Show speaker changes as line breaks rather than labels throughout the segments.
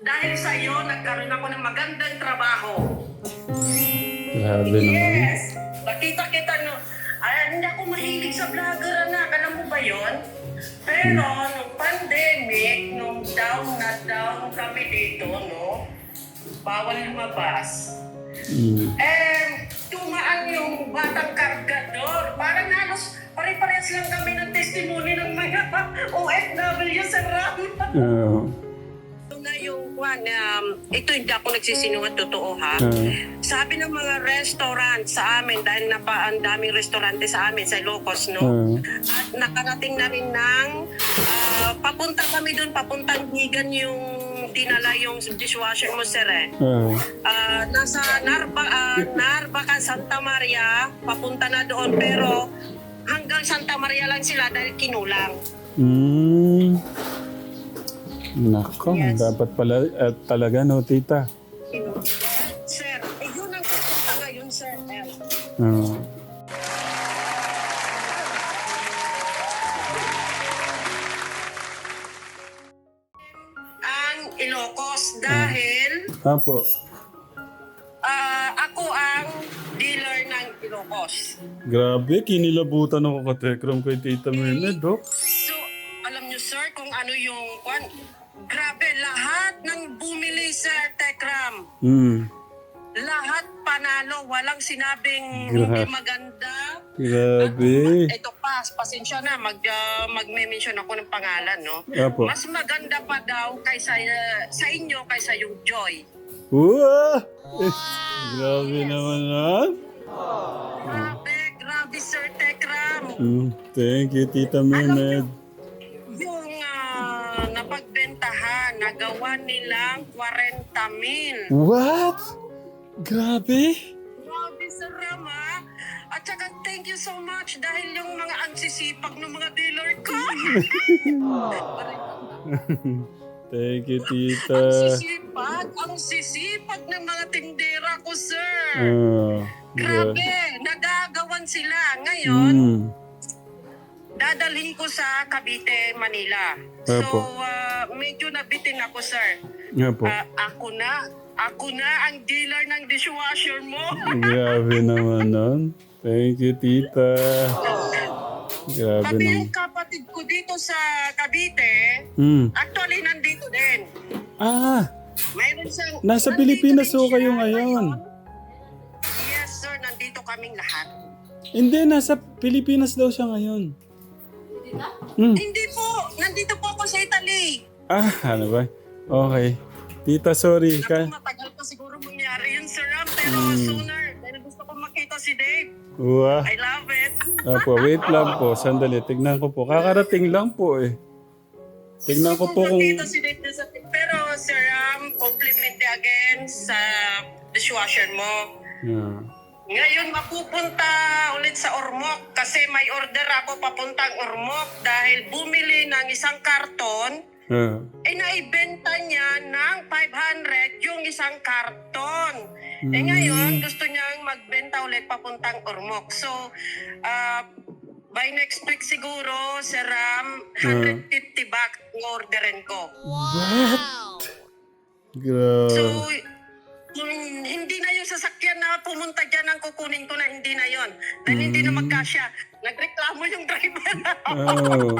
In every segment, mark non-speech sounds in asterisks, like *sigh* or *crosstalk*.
dahil sa iyo, nagkaroon ako ng magandang trabaho.
Grabe naman.
Yes! Nakita kita no. Ay, hindi ako mahilig sa vlogger, anak. Alam mo ba yon? Pero, nung pandemic, nung down na down kami dito, no? Bawal lumabas.
Mm.
Eh, tumaan yung batang kargador. Parang halos pare-parehas lang kami ng testimony ng mga *laughs* OFW sa RAM. Ito na one, um, ito hindi ako nagsisinungat totoo ha.
ah,
Sabi ng mga restaurant sa amin, dahil napa ang daming restaurante sa amin, sa Ilocos, no?
ah.
At nakarating na rin ng, ah, papunta kami doon, papuntang Higan yung dinala yung dishwasher mo, sir eh.
ah.
Ah, nasa Narba, ah, Narbacan, Santa Maria, papunta na doon, pero hanggang Santa Maria lang sila dahil kinulang.
Mm. Nako,
Yes.
dapat pala at talaga no, tita.
Sir, eh, yun ang pupunta ngayon, sir. Eh,
Ah.
ang Ilocos dahil
Apo.
ah, ako ang dealer ng Ilocos.
Grabe, kinilabutan ako ka Tekram kay Tita Merned, oh.
Sa Tekram,
Hmm.
lahat panalo, walang sinabing
Grabe.
hindi maganda.
Grabe.
Ito pa, pasensya na, mag, ah, magme-mention ako ng pangalan, no?
Apo.
Mas maganda pa daw kaysa ah, sa inyo kaysa yung Joy.
Wow! Eh, grabe naman, ha?
Grabe, grabe Sir Tekram.
Mm, thank you, Tita Merned.
Yung nagawa nilang 40 mil.
What? Grabe?
Grabe Sir Rama. At saka thank you so much dahil yung mga ansisipag ng mga dealer ko. *laughs*
thank you,
ang
Tita.
sisipag, ang sisipag ng mga tindera ko, sir.
Ah,
Grabe,
gra-
nagagawan sila. Ngayon,
Mm.
Dadalhin ko sa Cavite, Manila. So,
Apo.
ah, medyo nabitin ako, sir.
Nga po.
Ah, ako na, ako na ang dealer ng dishwasher mo. *laughs*
Grabe naman nun. Thank you, Tita. Grabe
Pati
naman.
yung kapatid ko dito sa Cavite,
Mm.
actually nandito din.
Ah,
Mayroon siyang...
Nasa Pilipinas ho kayo ngayon.
Yes, sir. Nandito kaming lahat.
hindi. Nasa Pilipinas daw siya ngayon. Mm.
Hindi po. Nandito po ako sa Italy.
Ah, ano ba? Okay. Tita, sorry. Ka
matagal pa siguro mangyari yun, sir. Ram, Pero
Hmm.
sooner. Dahil gusto ko makita si Dave.
Uwa.
I love it.
Apo, wait lang po. Sandali. Tignan ko po. Kakarating lang po eh. Tignan ko po kung...
makita si Dave sa... Pero, sir Ram, compliment again sa dishwasher mo.
Yeah.
Ngayon mapupunta ulit sa Ormoc kasi may order ako papuntang Ormoc dahil bumili ng isang karton
Ah.
eh naibenta niya ng 500 yung isang karton. Eh
Mm.
ngayon gusto niyang magbenta ulit papuntang Ormoc. So ah, by next week siguro Sir Ram 150 back ang orderin ko.
What?
So Hindi na yung sasakyan na pumunta dyan ang kukunin ko na hindi na yon dahil hindi na magkasya. Nagreklamo yung driver.
Oh.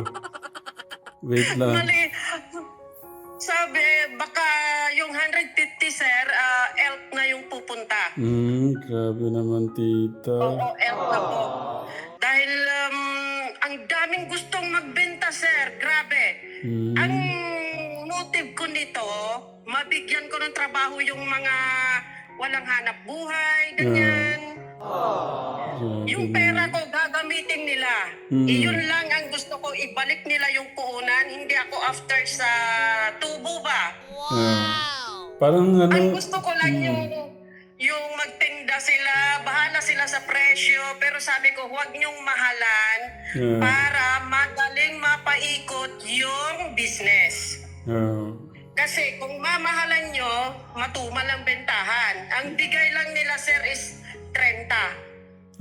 Wait *laughs* lang.
Mali. Sabi, baka yung 150 sir, ah, elk na yung pupunta.
Hmm, grabe naman, tita.
Oo, elk na po. Dahil um, ang daming gustong magbenta sir, grabe.
Hmm.
Ang motive ko nito, mabigyan ko ng trabaho yung mga walang hanap buhay, ganyan.
Grabe
Yung
naman.
pera ko gagamitin nila.
Mm.
Iyon lang ang gusto ko, ibalik nila yung puunan. Hindi ako after sa tubo ba?
Ah. Parang ano...
Ang gusto ko lang yung yung magtinda sila, bahala sila sa presyo, pero sabi ko, huwag niyong mahalan
Ah.
para madaling mapaikot yung business.
Ah.
Kasi kung mamahalan nyo, matumal ang bentahan. Ang bigay lang nila, sir, is 30.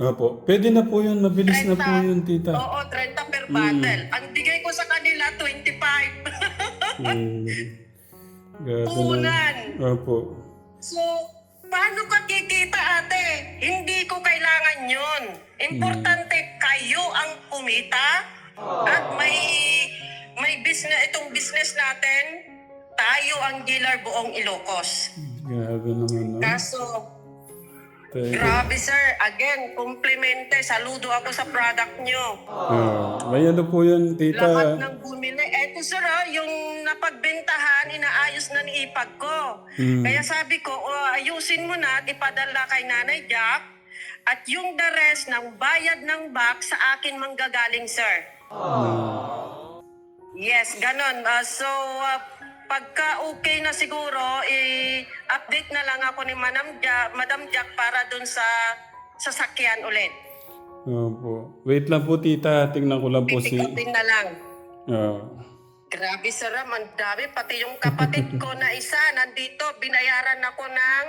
Opo. Pwede na po yun. Mabilis na po yun, tita.
Oo, 30 per bottle. Ang bigay ko sa kanila, 25.
Hmm. Grabe
Puhunan.
naman. Opo.
So, paano ka kikita ate? Hindi ko kailangan yon. Importante kayo ang kumita at may may business itong business natin. Tayo ang dealer buong Ilocos.
Grabe naman. No?
Kaso,
Thank you.
grabe sir, again, komplimente, saludo ako sa product nyo.
Ah, may ano po yun,
Lahat
tita.
ng bumili. Eto sir, ah, yung napagbentahan, inaayos na ni ipag ko.
Mm.
Kaya sabi ko, oh, ayusin mo na at ipadala kay Nanay Jack. At yung the rest ng bayad ng box sa akin manggagaling, sir. Yes, ganon. Ah, so, ah, pagka okay na siguro, i-update na lang ako ni Madam Jack, Madam Jack para dun sa sasakyan ulit.
Opo. Wait lang po, tita. Tingnan ko lang po si...
Pick na lang.
Ah.
Grabe sir, ang dami. Pati yung kapatid ko na isa, nandito, binayaran ako ng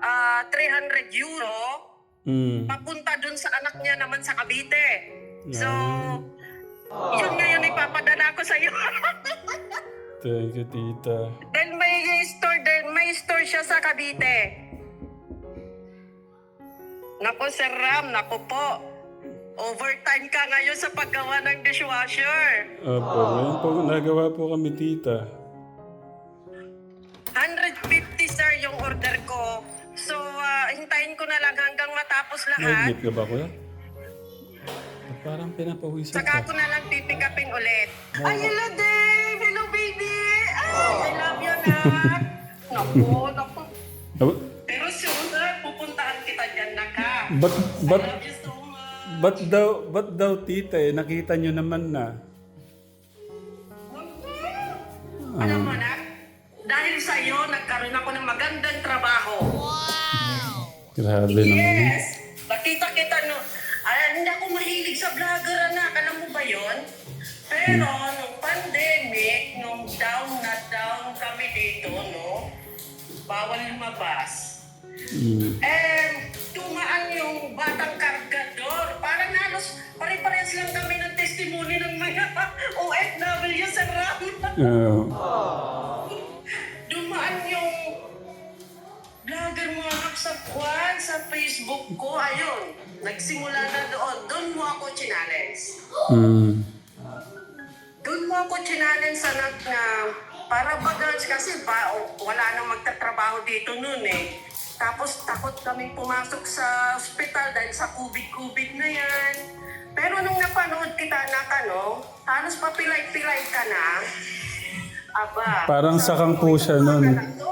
ah, 300 euro
Mm.
papunta dun sa anak niya naman sa Cavite. So,
Ah.
yun ngayon ipapadala ko sa iyo. *laughs*
Thank you, tita.
Dahil may store din, may store siya sa Cavite. Nako Sir Ram, nako po. Overtime ka ngayon sa paggawa ng dishwasher.
Opo. Ngayon po, nagawa po kami, tita.
150 sir yung order ko. So, ah, hintayin ko na lang hanggang matapos lahat.
Nag-meet ka ba, kuya? Parang pinapawisan
Saka
ka.
ko na lang pipikapin ulit. Ay, hello Dave! Hello baby! Ay, I love you na! naku, naku.
Ah,
Pero soon, ah, pupuntahan kita dyan na ka.
Ba't, ba't,
I love you so much.
ba't daw, ba't daw, tita, eh? Nakita nyo naman na.
Alam mo na, dahil sa iyo, nagkaroon ako ng magandang trabaho.
Grabe naman.
Yes! Pero nung pandemic, nung down na down kami dito, no? Bawal lumabas.
Mm.
Eh, tumaan yung batang kargador. Parang halos pare-parehas lang kami ng testimony ng mga *laughs* OFW sa RAM.
Ah, *laughs*
Dumaan yung vlogger mo anak sa Kwan, sa Facebook ko. Ayun, nagsimula na doon. Doon mo ako challenge.
mm.
Doon mo ako challenge sa nag na para bagas kasi o, wala nang magtatrabaho dito noon eh. Tapos takot kaming pumasok sa ospital dahil sa kubig-kubig na yan. Pero nung napanood kita na ano, halos papilay-pilay ka na. Aba.
Parang sakang po siya
"Ito,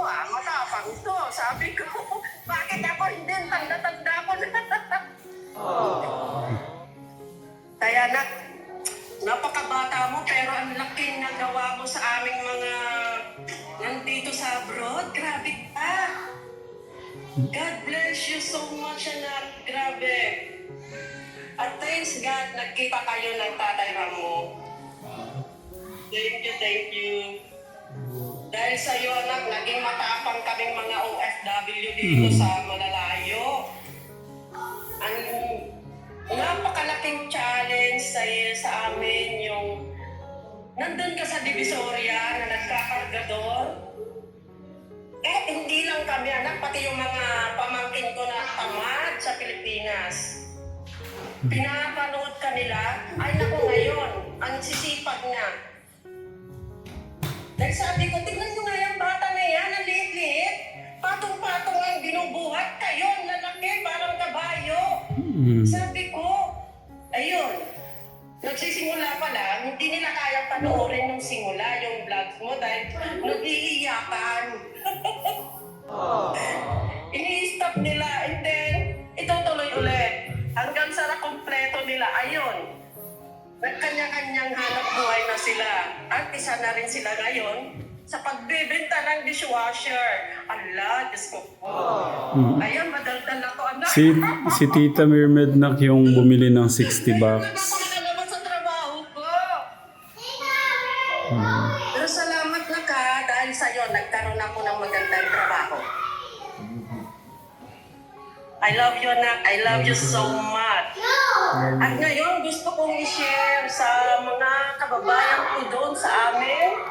ang laking nagawa mo sa aming mga nandito sa abroad. Grabe ka. God bless you so much, anak. Grabe. At thanks God, nagkita kayo ng tatay mo. Thank you, thank you. Dahil sa iyo, anak, naging matapang kaming mga OFW dito sa malalayo. Ang napakalaking challenge sa, sa amin yung nandun ka sa Divisoria na nagkakargador. Eh, hindi lang kami anak, pati yung mga pamangkin ko na tamad sa Pilipinas. Pinapanood ka nila, ay naku ngayon, ang sisipag na. Dahil sabi ko, tignan mo nga yung bata na yan, ang liit-liit. Patong-patong ang binubuhat kayo, lalaki, parang kabayo.
Mm.
Sabi ko, ayun, nagsisimula pa lang, hindi nila kayang panoorin nung simula yung vlogs mo dahil nag-iiyakan. *laughs* Ini-stop nila and then itutuloy ulit. Hanggang sa nakompleto nila, ayun. Nagkanya-kanyang hanap buhay na sila. At isa na rin sila ngayon sa pagbebenta ng dishwasher. Allah, Diyos ko po. Ayun, madaldal ako, anak.
Si, si Tita Mermaid yung bumili ng 60
Ayun,
bucks.
ako nakalabas sa trabaho ko. Pero salamat na ka dahil sa'yo nagkaroon ako ng magandang trabaho. I love you, anak. I love you so much. At ngayon, gusto kong i-share sa mga kababayan ko doon sa amin,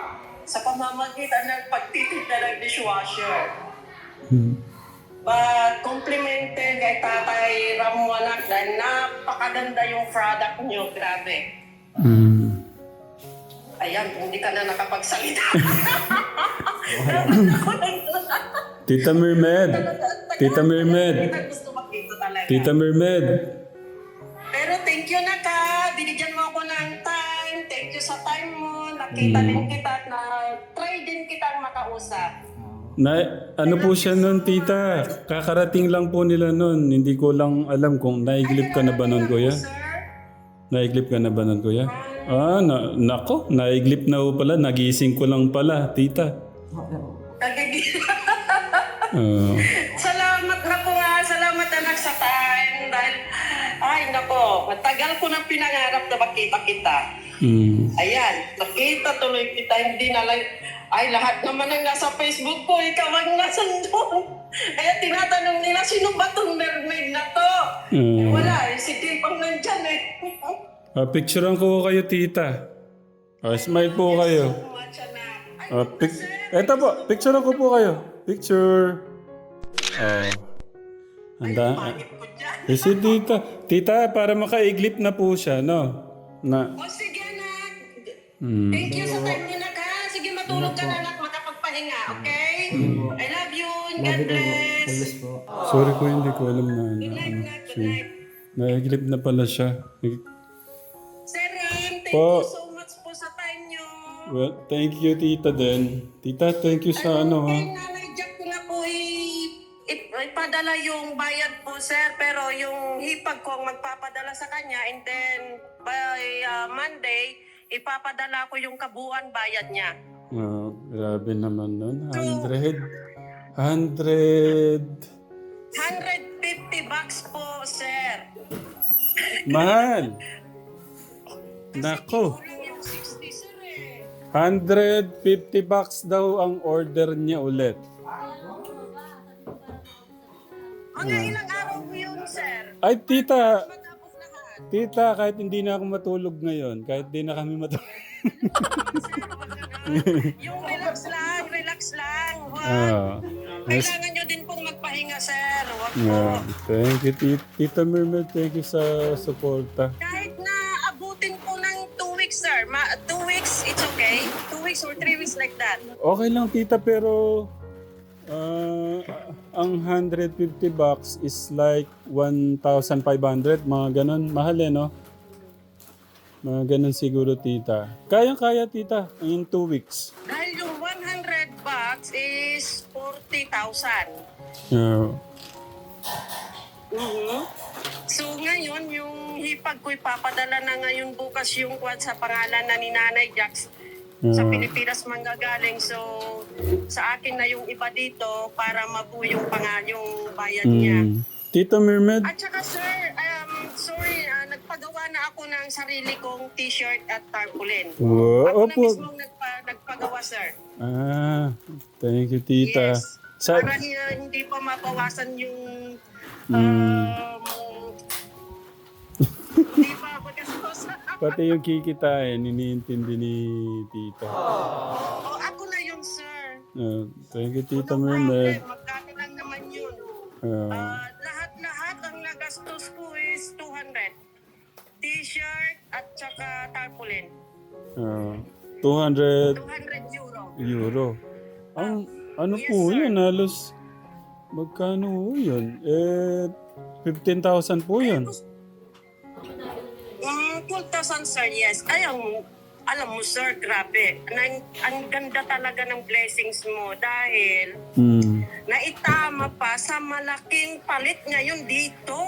sa pamamagitan ng pagtitinda ng dishwasher.
Hmm.
But complimented kay Tatay Ramuanak dahil napakaganda yung product nyo. Grabe.
Hmm.
Ayan, hindi ka na nakapagsalita. *laughs*
Tita Mermed. Tita Mermed. Tita Mermed.
Pero thank you na ka. Binigyan mo ako ng time. Thank you sa time mo. Nakita
Mm.
din kita at na try din kitang makausap.
Na, ano po siya nun, tita? Kakarating lang po nila nun. Hindi ko lang alam kung naiglip ka na ba nun, kuya? Naiglip ka na ba nun, kuya? Ah, na, nako, naiglip na po pala. Nagising ko lang pala, tita.
kagagi-
Ah, *laughs*
Salamat na po nga. Salamat anak sa time. Dahil, ay nako, matagal ko na pinangarap na makita kita.
mm,
Ayan, nakita tuloy kita. Hindi na lang, ay lahat naman ang nasa Facebook ko, ikaw ang nasa doon. Kaya *laughs* tinatanong nila, sino ba itong mermaid na to?
ah.
Wala, eh, si Tipang nandyan eh. *laughs*
Ah, picturean ko kayo, tita. Ah, smile po kayo. Ah, pic- Eto po, picturean ko po kayo. Picture. Oh.
Ko dyan.
Eh, si tita. Tita, para makaiglip na po siya, no? Na.
O sige anak.
Hmm.
Thank you sa time niyo na ka. Sige matulog ka na anak, makapagpahinga, okay? I love you. God bless.
Sorry ko, hindi ko alam na.
Good night,
ano.
Good
siya.
night.
Naiglip na pala siya.
Thank
Po.
you so much po sa time niyo.
Well, thank you, tita din. Tita, thank you sa ano, ha?
Kay Nanay Jack ko na po i- ip- ipadala yung bayad po, sir. Pero yung hipag ko ang magpapadala sa kanya and then by uh, Monday, ipapadala ko yung kabuuan bayad niya.
Oh, grabe naman nun. 100. 100.
150 bucks po, sir.
Mahal. Nako.
Kulang yung 60, sir eh.
150 bucks daw ang order niya ulit.
Mga ilang araw po yun, sir.
Ay, tita. Tita, kahit hindi na ako matulog ngayon, kahit di na kami matulog. *laughs*
Yung relax lang, relax lang. Huwag.
Ah. Yes.
Kailangan nyo din pong magpahinga, sir. Po.
Yeah. Thank you, Tita, Mermaid. Thank you sa suporta.
Kahit weeks or three weeks like that.
Okay lang, Tita, pero ah, ang 150 bucks is like 1,500, mga ganun. Mahal eh, no? Mga ganun siguro, Tita. Kayang-kaya, Tita, in two weeks.
Dahil yung 100 bucks is 40,000.
Yeah.
Mhm. So ngayon, yung hipag ko ipapadala na ngayon bukas yung kwan sa pangalan na ni Nanay Jax sa
Yeah.
Pilipinas manggagaling. So sa akin na yung iba dito para mabuo yung pangalan yung bayad niya.
Mm. Tita Mermaid?
At saka sir, um, sorry, ah, nagpagawa na ako ng sarili kong t-shirt at tarpaulin.
Wow,
Ako na
opo.
mismo nagpa, nagpagawa sir.
Ah, thank you, Tita.
Yes.
Sa,
Para hi- hindi pa mabawasan yung
Mm.
um, *laughs* hindi pa magastos.
Pati yung kikitain, iniintindi ni Tita.
o ako na yun sir.
Ah, thank you, Tita Mermaid.
problem, magkano lang naman yun.
Ah,
Ah, lahat-lahat ang nagastos ko is 200. T-shirt at saka tarpaulin.
ah, 200
200 euro.
euro. Ang, ano
Yes,
po
sir.
yun? Halos, magkano po yun? Eh, 15,000 po yun.
Mm, 12,000 sir, yes. Ayaw, alam mo sir, grabe. Ang, ang ganda talaga ng blessings mo dahil
Hmm.
naitama pa sa malaking palit ngayon dito.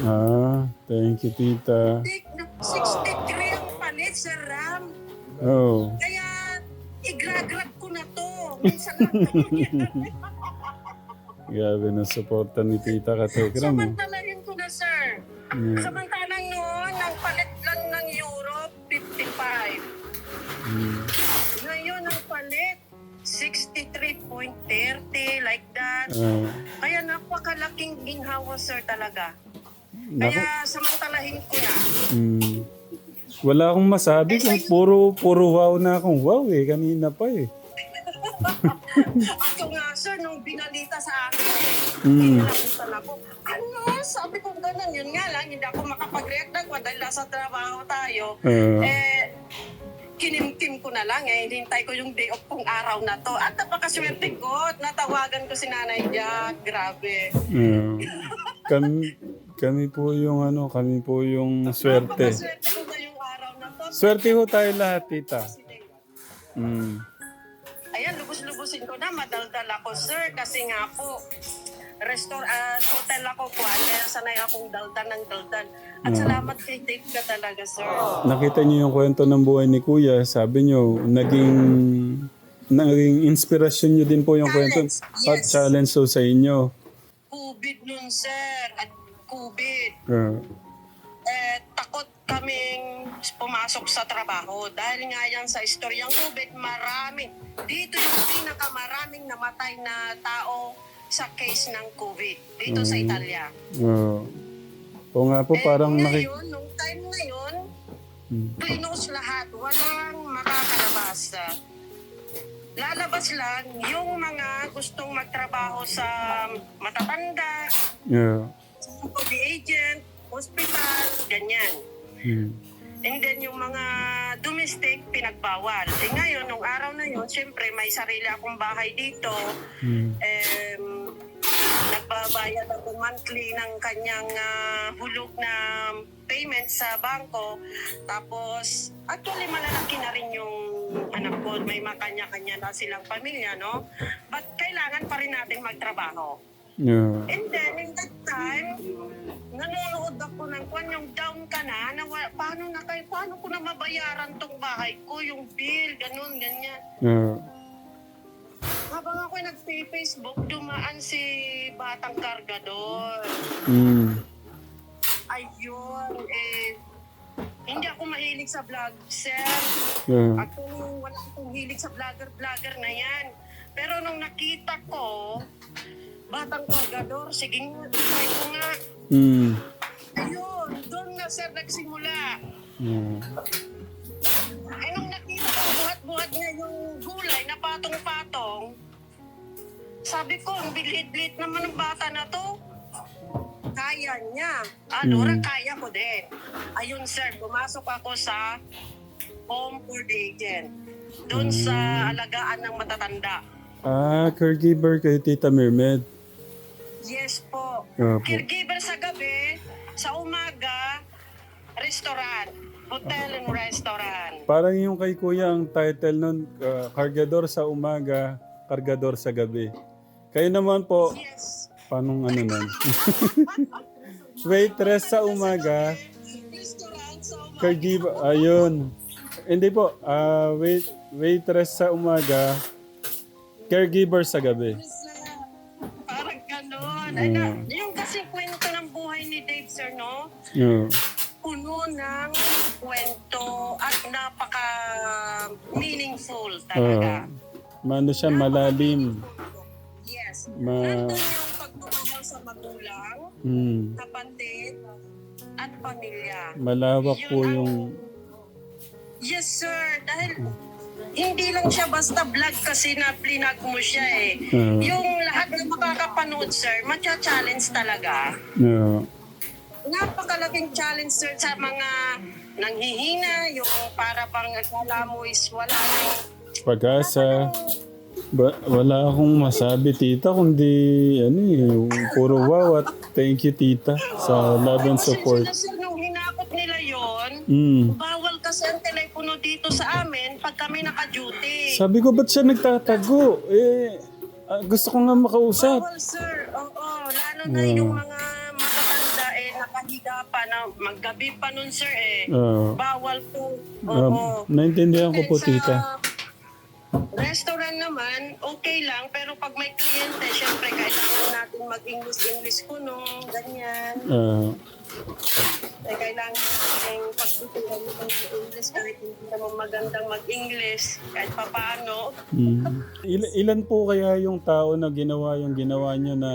Ah, thank you, Tita.
63 ang palit, Sir Ram.
Oh,
Kaya, igragrab ko na to. Minsan lang *laughs*
grabe na suporta ni Tita Katekram. eh.
Samantalahin ko na, sir.
Yeah.
Samantalang
Hmm.
Ngayon, ang palit, 63.30, like that.
Ah,
Kaya napakalaking ginhawa, sir, talaga. Kaya samantalahin ko na.
Hmm. Wala akong masabi kung puro, puro wow na akong wow eh. Kanina pa eh. *laughs*
Ako nga, sir, nung binalita sa akin eh,
Mm.
Pinabutan ako. Ano? Sabi ko ganun. Yun nga lang, hindi ako makapag-react dahil nasa trabaho tayo.
Ah.
eh, kinimkim ko na lang eh. Hintay ko yung day off kong araw na to. At napakaswerte ko. Natawagan ko si Nanay Jack. Grabe.
Ah. kami, kami po yung ano, kami po yung swerte.
Napakaswerte ko na yung araw na to.
Swerte ho tayo lahat, tita. Mm.
Ayan, lubos-lubusin ko na. Madaldal ako, sir. Kasi nga po, restaurant, ah, hotel ako po. Kaya sanay akong daldan ng daldan. At salamat kay Dave ka talaga, sir.
Nakita niyo yung kwento ng buhay ni Kuya. Sabi niyo, naging naging inspirasyon niyo din po yung kwento at
Yes.
challenge so sa inyo.
COVID nun, sir. At COVID.
Ah.
eh, takot kaming pumasok sa trabaho dahil nga yan sa istoryang COVID, marami. Dito yung pinakamaraming namatay na tao sa case ng COVID dito sa Italia.
Ah. Oo nga po,
Eh,
parang nakik...
ngayon, nung time na yun,
Hmm.
close lahat. Walang makakalabas. Lalabas lang yung mga gustong magtrabaho sa matatanda,
Yeah.
sa COVID agent, hospital, ganyan.
Hmm.
And then yung mga domestic, pinagbawal. Eh ngayon, nung araw na yun, syempre may sarili akong bahay dito.
Hmm.
Um, nagbabayad ako monthly ng kanyang ah, hulog na payment sa bangko. Tapos, actually malalaki na rin yung anak ko. May mga kanya-kanya na silang pamilya, no? But kailangan pa rin natin magtrabaho.
Yeah.
And then, in that time, nanonood ako ng kwan, yung down ka na, na paano na kayo, paano ko na mabayaran tong bahay ko, yung bill, ganun, ganyan.
Yeah.
Habang ako nag-Facebook, dumaan si Batang Kargador.
Hmm.
Ayun, eh, hindi ako mahilig sa vlog, sir.
Yeah.
Ako, wala akong hilig sa vlogger-vlogger na yan. Pero nung nakita ko, Batang Kargador, sige nga, try ko nga.
Hmm.
Ayun, doon na sir nagsimula.
Yeah.
Ay nung nakita ko buhat-buhat niya yung gulay na patong-patong, sabi ko, ang bilit-lit naman ng bata na to. Kaya niya. Ano,
Mm.
kaya ko din. Ayun sir, pumasok ako sa home for the agent. Doon sa alagaan ng matatanda.
Ah, caregiver kay Tita Mermed.
Yes po.
Opo.
Caregiver sa gabi, sa umaga, restaurant. Hotel and restaurant.
Parang yung kay Kuya ang title nun, ah, Kargador sa umaga, Kargador sa gabi. Kayo naman po,
Yes.
paano ano nun? *laughs* Waitress sa umaga,
Restaurant sa umaga.
caregiver, ayun. Hindi po, ah, wait, waitress sa umaga, caregiver sa gabi.
Parang ganon. Ay, na, yung kasi kwento ng buhay ni Dave, sir, no?
Yeah.
Puno ng kwento at napaka meaningful
Ah,
talaga.
mano siya, malalim.
Yes.
Ma,
Nandun yung pagmamahal sa magulang,
hmm,
kapatid, at pamilya.
malawak po yung,
Yes, sir. Dahil hindi lang siya basta vlog kasi na plinag mo siya eh.
Ah.
Yung lahat na makakapanood, sir, matcha-challenge talaga.
yeah.
napakalaking challenge sir sa mga nanghihina, yung para bang akala mo is wala nang
pag-asa. Ba, wala akong masabi, tita, kundi ano eh, puro wow at thank you, tita, sa love and support.
Sila, sir, nung hinakot nila yon
Mm.
bawal kasi ang telepono dito sa amin pag kami naka-duty.
Sabi ko, ba't siya nagtatago? Eh, ah, gusto ko nga makausap.
Bawal sir, oo, lalo na yung mga matatanda eh, nakahiga pa na maggabi pa nun sir eh.
Ah,
Bawal po,
ah,
oo.
naintindihan ko po,
Sa
tita.
Restaurant naman, okay lang. Pero pag may kliyente, syempre, kailangan natin mag-English-English kuno, ganyan.
Ah,
Eh, kailangan natin pagtutunan mo ng English kahit hindi naman magandang mag-English, kahit papaano.
mm. Il- ilan po kaya yung tao na ginawa yung ginawa nyo na,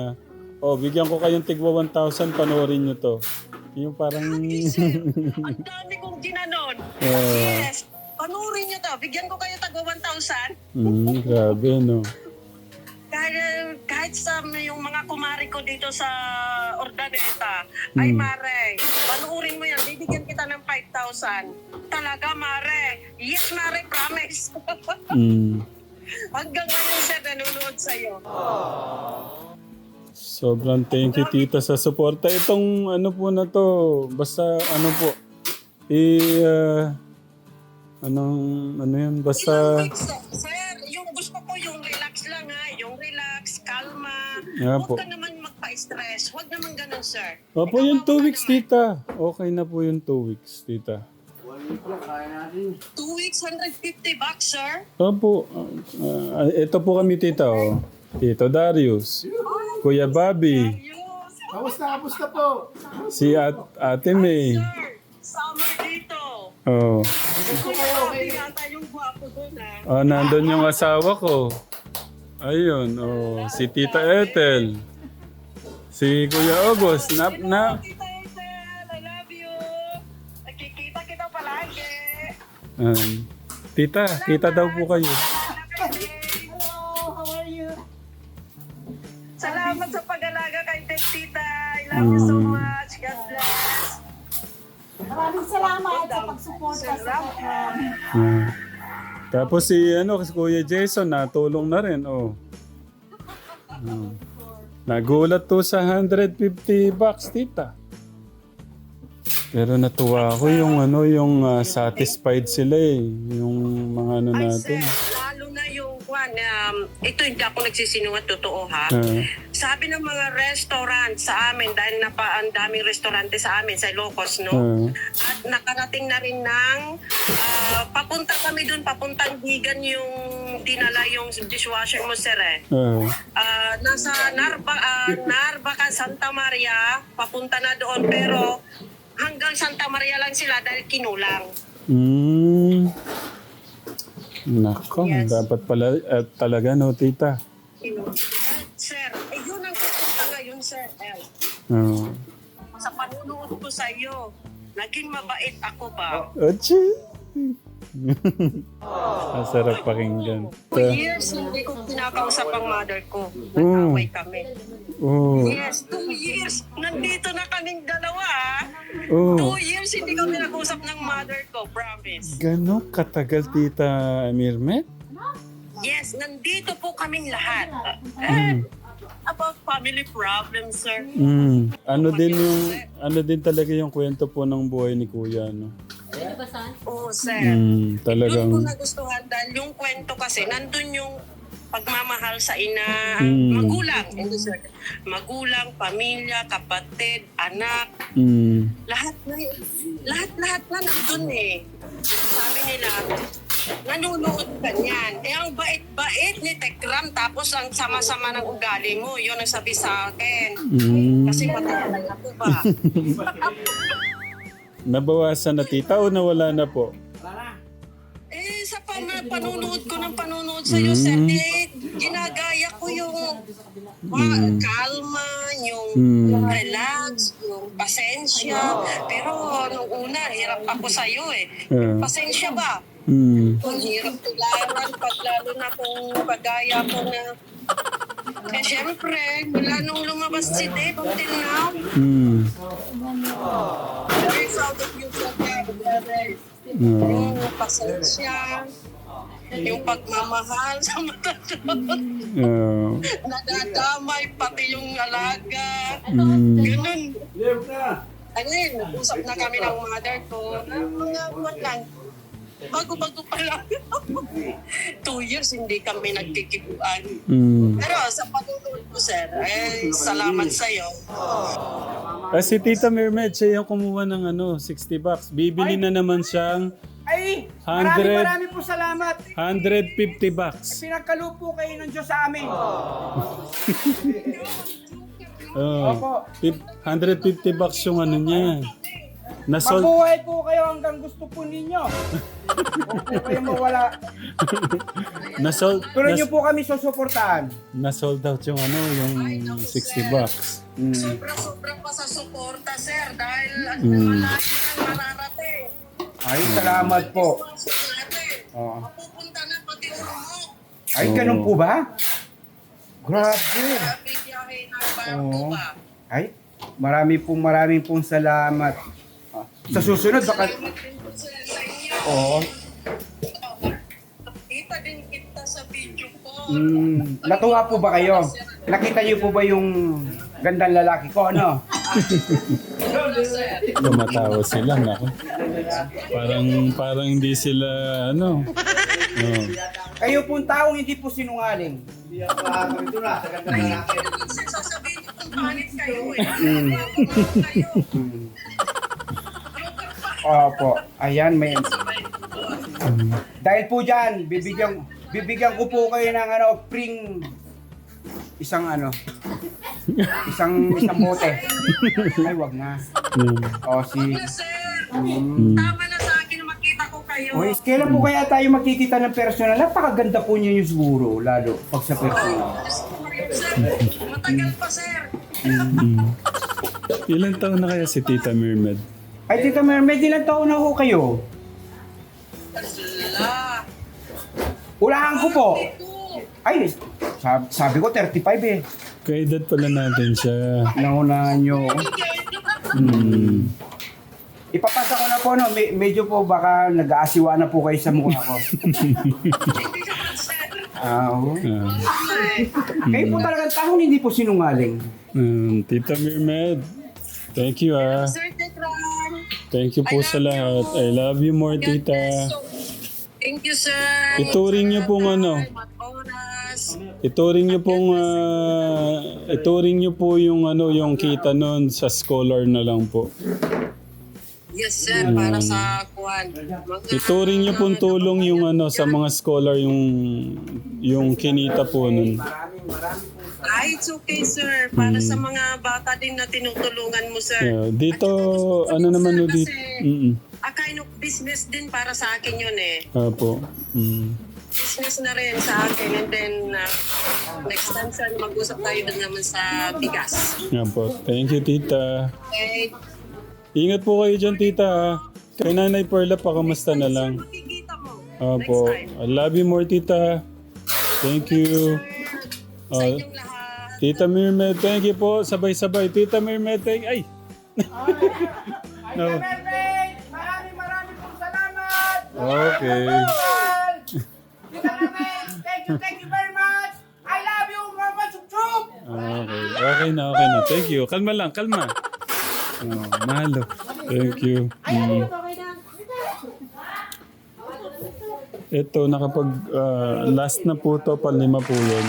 oh, bigyan ko kayong tigwa 1,000, panoorin nyo to. Yung parang, *laughs*
Ang dami kong ginanon.
Ah,
Yes. Panurin niyo to. Bigyan ko kayo tago 1,000.
mm, grabe, no?
Kahit, kahit sa yung mga kumari ko dito sa Ordaneta, ay
Hmm.
Mare, panuurin mo yan, bibigyan kita ng 5,000. Talaga, Mare. Yes, Mare, promise. *laughs*
Mm.
Hanggang ngayon, sir, nanonood sa'yo.
Sobrang thank you, tita, sa suporta. Itong ano po na to, basta ano po, i... ah, anong, ano yan, basta...
Ilang weeks, sir. Yung gusto ko yung relax lang ha, yung relax, kalma.
Yeah,
Huwag
po.
ka naman magpa-stress. Huwag naman ganun, sir.
Opo, yung two weeks, tita. Okay na po yung two weeks, tita.
Two weeks, 150 bucks, sir.
Opo, ah, ah, ito po kami, tita, oh. Tito Darius, Kuya Bobby,
Ayos.
Kamusta, kamusta po?
si at, Ate May.
Sir, summer dito.
Oh. Oh, nandun yung asawa ko. Ayun, oh, si Tita Ethel. Si Kuya August. Na, na,
Tita Ethel, I love you. Nakikita kita palagi.
um, tita, kita daw po kayo.
Hello, how are you? Salamat sa pag-alaga kay Tita. I love you so
Mm.
much.
Sa Petron.
Ah. Tapos si ano, si Kuya Jason natulong na rin, oh. Ah. Nagulat to sa 150 bucks, tita. Pero natuwa ako yung ano, yung ah, satisfied sila eh. Yung mga ano
Ay,
natin.
sir, lalo na yung kwan, um, ito hindi ako nagsisinungat, totoo ha.
Ah.
Sabi ng mga restaurant sa amin, dahil napa, ang daming restaurante sa amin, sa Ilocos, no?
ah.
At nakarating na rin ng, ah, papunta kami dun, papuntang Higan yung dinala yung dishwasher mo, sir eh.
ah.
Ah, nasa Narba, ah, Narbacan, Santa Maria, papunta na doon, pero hanggang Santa Maria lang sila dahil kinulang.
Mm. Nako,
Yes.
dapat pala eh, talaga no, tita.
Kinulang. Eh, sir, eh, yun ang pupunta ngayon, sir. Eh,
Oh.
sa panunood ko sa iyo, naging mabait ako ba?
Ochi! *laughs* Ang sarap pakinggan.
For years, hindi ko kinakausap ang mother ko.
Mm.
Nag-away kami.
Oh,
Yes, two years. Nandito na kaming dalawa.
oh.
Two years, hindi kami nag-usap ng mother ko. Promise.
Gano'ng katagal, tita Mirmet?
Yes, nandito po kaming lahat. Eh, about family problems, sir.
Mm. Ano din yung, ano din talaga yung kwento po ng buhay ni kuya, no?
Oo, sir.
Mm,
Doon ko
talagang,
nagustuhan dahil yung kwento kasi, nandun yung pagmamahal sa ina,
Mm.
magulang. Hindi, sir. Magulang, pamilya, kapatid, anak,
mm,
lahat na lahat lahat na nandun eh. Sabi nila, nanonood ka niyan. Eh, ang bait-bait ni Tekram, tapos ang sama-sama ng ugali mo, yun ang sabi sa akin.
mm.
Kasi matagal ako ba? *laughs*
Nabawasan na tita o nawala na po?
eh, sa pan- panunood ko ng panunood sa'yo, sir, eh, ginagaya ko yung ah, kalma, yung
Mm.
relax, yung pasensya. Pero nung una, hirap ako sa'yo eh.
Ah.
Pasensya ba?
Mm.
Ang hirap tularan pag lalo na kung kagaya ko na eh syempre, mula nung lumabas si Dave until now,
Mm.
very proud of you brother.
Ah.
Yung pasensya, yung pagmamahal sa matatapos,
Ah.
nadadamay pati yung alaga.
Mm.
Ganun. Ayun, nag-usap na kami ng mother ko. Mga buwan lang. Bago-bago pa lang. *laughs* Two years hindi kami nagkikibuan.
Mm.
Pero sa patuloy ko, sir, eh, salamat sa'yo.
Ah, si Tita Mermed, siya yung kumuha ng ano, 60 bucks. Bibili na naman siyang
Ay,
100.
marami marami po salamat.
150 bucks.
Pinagkalupo kayo ng Diyos sa amin. *laughs*
Oh,
Opo.
fif- 150 bucks yung ano niya. Nasold,
Mabuhay po kayo hanggang gusto po ninyo. Huwag po kayo mawala.
nasold,
Pero
nas,
nyo po kami susuportahan.
nasold out yung ano, yung 60 bucks. Mm.
Sobra-sobra pa sa suporta, sir, dahil
Mm.
malayo ang mararating.
Ay, salamat po. Oo.
Mapupunta na pati ulo mo.
Ay, ganun po ba? Grabe.
Ba?
Ay, marami pong maraming pong salamat. Sa susunod, baka...
Sa, sa.
Oo.
Kita din kita sa video ko.
Mm, natuwa po ba kayo? Nakita niyo po ba yung gandang lalaki ko, ano? *laughs*
Tumatawa sila, nako. Parang, parang hindi sila, ano. Oh.
Kayo pong taong hindi po sinungaling.
Minsan sasabihin ko kung kayo eh.
Mm.
kayo.
Mm. Opo. Ayan, may... Dahil po dyan, bibigyan, bibigyan ko po kayo ng ano, pring... Isang ano... Isang isang bote. Ay, wag na.
Mm.
O, si... Mm.
tama na sa akin na makita ko kayo.
Uy, kailan po kaya tayo magkikita ng personal? Napakaganda po niyo yung siguro, lalo, pag sa personal.
Sir, matagal pa sir.
Mm. Ilan taon na kaya si Tita Mermed?
Ay, Tita Mermaid, ilang taon na ho kayo?
Ala.
Ulahan ko po. Ay, sabi, sabi ko 35 eh.
Kaedad pala natin siya.
Naunahan nyo.
Mm.
Ipapasa ko na po, no? Me- medyo po baka nag-aasiwa na po kayo sa mukha ko. *laughs* Ah, oo.
Ah.
Kayo po talagang taong hindi po sinungaling.
Mm, Tita Mermed, thank you ah.
Sir.
Thank you po sa lahat. I love you more, Tita.
Thank you, sir.
Ituring niyo pong ano. Ituring niyo pong ah, ituring niyo po yung ano yung kita noon sa scholar na lang po.
Yes, sir. Para sa kuwan. Mga-
Ituring niyo pong tulong yung ano sa mga scholar yung yung kinita po noon.
Ah, it's okay, sir. Para sa mga bata din na tinutulungan mo, sir.
Yeah, dito ano naman no dito. Mm.
A kind of business din para sa akin yun eh.
Apo. Mm.
Business na rin sa akin. And then, uh, next time, sir, mag-usap tayo din naman sa bigas.
Apo. Thank you, Tita.
Okay?
Ingat po kayo dyan, Tita. ah. Kay Nanay Perla pa, kamusta na lang?
Makikita mo. Next time.
I love you more, Tita. Thank you.
Sa
Ah,
inyong lahat.
Tita Mirmed, thank you po. Sabay-sabay. Tita Mirmed, thank Ay!
Ay,
No.
Mermaid! Maraming maraming pong salamat!
Okay.
Tita Mermaid, thank you, thank you very much! I love you, Mama Chup Chup!
Okay. Okay na, okay na. Thank you. Kalma lang, kalma. Oh, mahalo. Thank you. Mm. Ito, nakapag, ah, last na po to, palima po yun.